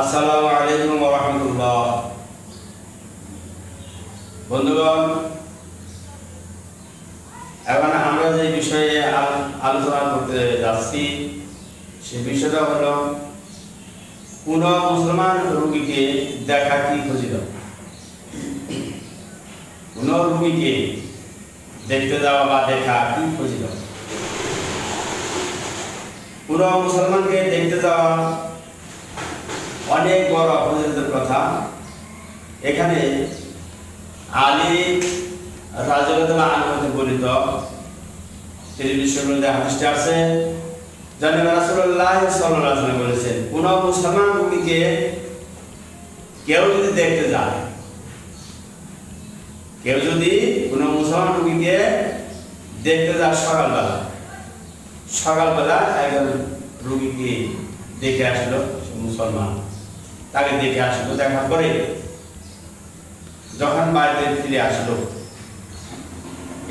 আসসালামু আলাইকুম রহমতুল্লাহ। বন্ধুগণ, এখন আমরা যে বিষয়ে আলোচনা করতে যাচ্ছি, সে বিষয়টা হলো, কোন মুসলমান রোগীকে দেখা কি খুঁজিল কোন রোগীকে দেখতে যাওয়া বা দেখা কি খুঁজিল কোন মুসলমানকে দেখতে যাওয়া অনেক বড় কথা। এখানে আলী রাজুল্লাহ আনহতে বলিত তিনি বিশ্ববিদ্যালয়ে হাদিসটা আছে বলেছেন, কোন মুসলমান কেউ যদি দেখতে যায়, কেউ যদি কোন মুসলমান রোগীকে দেখতে যায় সকালবেলা সকালবেলা একজন রোগীকে দেখে আসলো মুসলমান। তাকে দেখে আসলো যখন বাড়িতে ফিরে আসলো,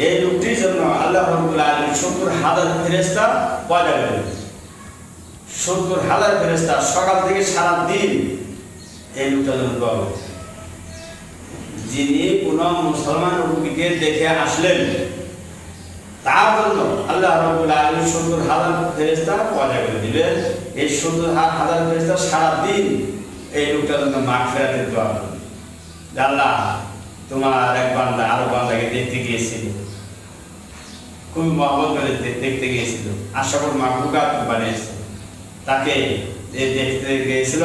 এই লোকটির জন্য আল্লাহ আলামিন সত্তর হাজার ফেরেস্তা পয়দা করে সত্তর হাজার ফেরেস্তা সকাল থেকে সারা দিন এই লোকটার জন্য যিনি কোন মুসলমান রুগীকে দেখে আসলেন তার জন্য আল্লাহ করে দিবেন এই দেখতে আশা বানিয়েছে। তাকে দেখতে গিয়েছিল,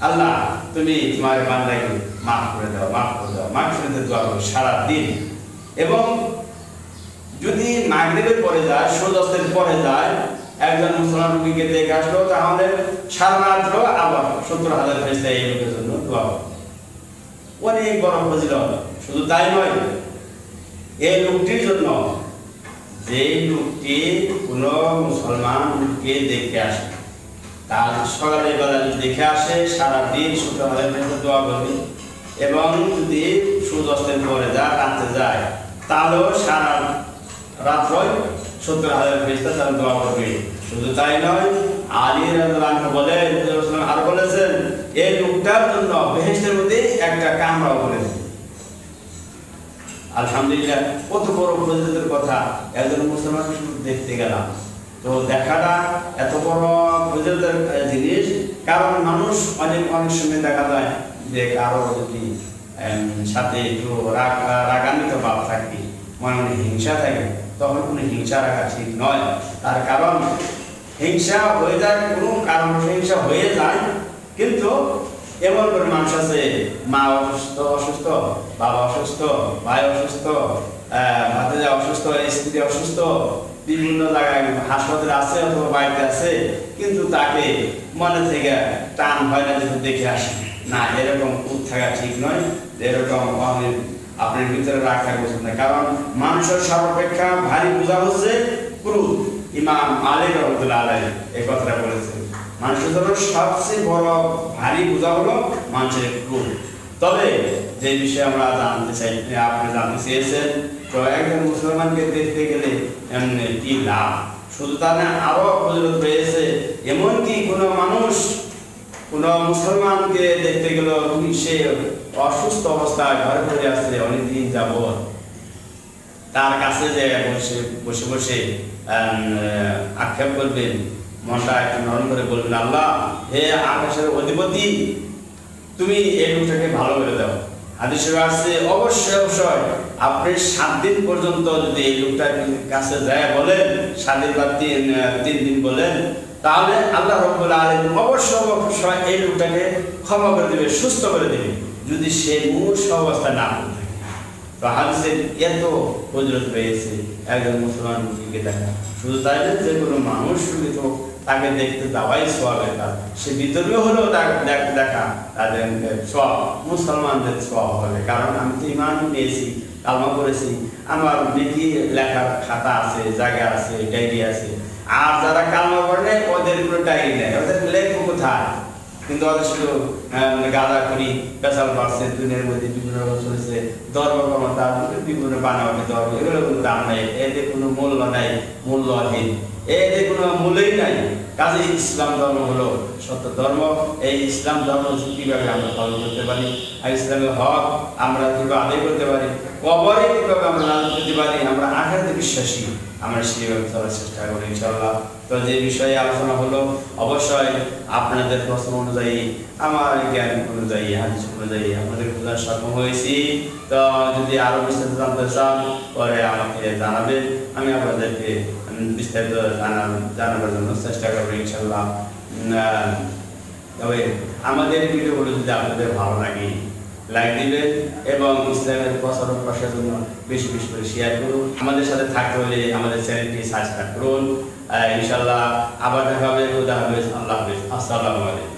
আল্লাহ, তুমি তোমার বান্দাকে মাফ করে দাও, মাফ করে দাও মাফ করে দিতে দোয়া করো সারা দিন এবং যদি মাগরিবের পরে যায়, সূর্যাস্তের পরে যায়, একজন মুসলমান রোগীকে দেখে আসলো, তাহলে সারা রাত্র আবার সত্তর হাজার ফেসটা এই লোকের জন্য দোয়া করো। অনেক বড় ফজিলত শুধু তাই নয়, এই লোকটির জন্য যে লোকটি কোন মুসলমান লোককে দেখতে আসে, তার সকালে বেলা যদি দেখে আসে, সারা দিন সত্তর হাজার ফেসটা দোয়া করবে এবং যদি সূর্যাস্তের পরে যায় রাত্রে যায়, তাহলেও সারা রাত্রই সত্তর হাজার ফেরিস্তা দোয়া করবে। শুধু তাই নয়, আলী বলেন আর বলেছেন এই লোকটার জন্য বেহেস্টের মধ্যে একটা কামরাও করেছে। আলহামদুলিল্লাহ, কত বড় প্রযোজকের কথা। একজন মুসলমান দেখতে গেলাম। তো দেখাটা এত বড় প্রযোজকের জিনিস। কারণ মানুষ অনেক অনেক সময় দেখা যায় যে কারও যদি সাথে একটু থাকে মনে মনে হিংসা থাকে তখন কোনো হিংসা রাখা ঠিক নয়। তার কারণ হিংসা হয়ে যায় কোনো কারণ হিংসা হয়ে যায় কিন্তু এমন করে মানুষ আছে মা অসুস্থ অসুস্থ বাবা অসুস্থ ভাই অসুস্থ আহ, ভাতিজা অসুস্থ স্ত্রী অসুস্থ বিভিন্ন জায়গায় হাসপাতালে আছে অথবা বাড়িতে আছে কিন্তু তাকে মনে থেকে টান হয় না যেহেতু দেখে আসে। না এরকম খুব থাকা ঠিক নয়। এরকম অনেক আপনার ভিতরে রাখা উচিত না। কারণ মানুষের সর্বাপেক্ষা ভারী বোঝা হচ্ছে ক্রুদ ইমাম আলী রহমতুল্লাহ আলাই এই কথাটা বলেছেন। মানুষের জন্য সবচেয়ে বড় ভারী বোঝা হলো মানুষের ক্রুদ তবে যে বিষয়ে আমরা জানতে চাই আপনি জানতে চেয়েছেন, তো একজন মুসলমানকে দেখতে গেলে এমনি কি লাভ? শুধু তা না, আরও প্রচলিত রয়েছে, এমনকি কোনো মানুষ কোন মুসলমানকে দেখতে গেল সে অসুস্থ অবস্থায় ঘরে ঘরে আসছে অনেকদিন যাবৎ। তার কাছে যে বসে বসে বসে আক্ষেপ করবেন, মনটা একটু নরম করে বলবেন, আল্লাহ, হে আকাশের অধিপতি, তুমি এই লোকটাকে ভালো করে দাও। হাদিসে আসছে, অবশ্যই অবশ্যই, আপনি সাত দিন পর্যন্ত যদি এই লোকটার কাছে যায় বলেন, সাত দিন বা তিন তিন দিন বলেন তাহলে আল্লাহ রব্বুল আলামিন অবশ্যই অবশ্যই এই লোকটাকে ক্ষমা করে দেবে, সুস্থ করে দেবে, যদি সে মূল অবস্থা না থাকে। তো হাদিসের এত ফজিলত রয়েছে, একজন মুসলমান মুসলিমকে দেখা। শুধু তাই যে কোনো মানুষ শুধু তো তাকে দেখতে যাওয়াই সোয়াবের কাজ সে বিতর্ক হলেও দেখা তাদের সব মুসলমানদের সব হবে। কারণ আমি তো ইমান পেয়েছি কালমা করেছি। আমার দেখি লেখার খাতা আছে জায়গা আছে ডায়েরি আছে। আর যারা কালমা করে নেয় ওদের কোনো ডায়েরি নেই। ওদের লেখো কোথায়? কিন্তু ওদের শুধু আহ, গাঁদা করি পেশাল বাড়ছে দুনিয়ার মধ্যে বিভিন্ন রকম চলেছে ধর্ম ক্ষমতা বিভিন্ন বানাবাটি ধর্ম এগুলো কোনো দাম নাই। এদের কোনো মূল্য নাই মূল্যহীন। এদের কোনো মূল্যই নাই। কাজে ইসলাম ধর্ম হলো সত্য ধর্ম। এই ইসলাম ধর্ম কীভাবে আমরা পালন করতে পারি, আর ইসলামের হক আমরা কীভাবে আদায় করতে পারি কবরে কীভাবে আমরা লালন করতে পারি, আমরা আঘাতে বিশ্বাসী, আমরা সেইভাবে চলার চেষ্টা করি ইনশাল্লাহ তো যে বিষয়ে আলোচনা হলো, অবশ্যই আপনাদের প্রশ্ন অনুযায়ী, আমার জ্ঞান অনুযায়ী, হাদিস অনুযায়ী আপনাদের বোঝার সক্ষম হয়েছি। তো যদি আরও বিস্তারিত জানতে চান, পরে আমাকে জানাবেন, আমি আপনাদেরকে বিস্তারিত জানার জানাবার জন্য চেষ্টা করব ইনশাল্লাহ। তবে আমাদের ভিডিওগুলো যদি আপনাদের ভালো লাগে লাইক দিবেন এবং ইসলামের প্রচার ও প্রসার জন্য বেশি বেশি করে শেয়ার করুন। আমাদের সাথে থাকতে হলে আমাদের চ্যানেলটি সাবস্ক্রাইব করুন। ইনশাল্লাহ আবার দেখা হবে, খুদা হাফেজ, আল্লাহ হাফেজ। আসসালামু আলাইকুম।